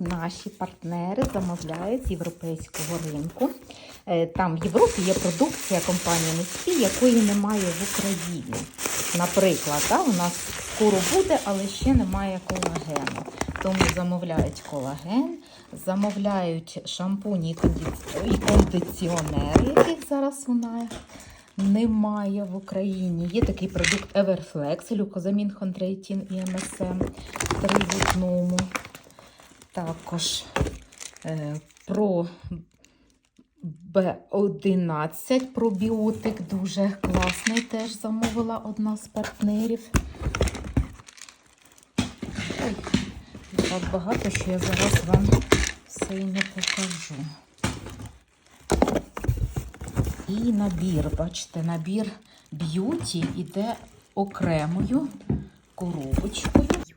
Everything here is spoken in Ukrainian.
наші партнери замовляють з європейського ринку. Е, Там в Європі є продукція компанії Несфі, якої немає в Україні. Наприклад, та, у нас скоро буде, але ще немає колагену. Тому замовляють колаген, замовляють шампуні і кондиці- і кондиціонери, яких зараз у нас немає в Україні. Є такий продукт Everflex, люкозамін, хондроїтін і МСМ три в одному. Також е, про Б11 пробіотик дуже класний. Теж замовила одна з партнерів. Ой, так багато, що я зараз вам все і не покажу. І набір, бачите, набір б'юті йде окремою коробочкою.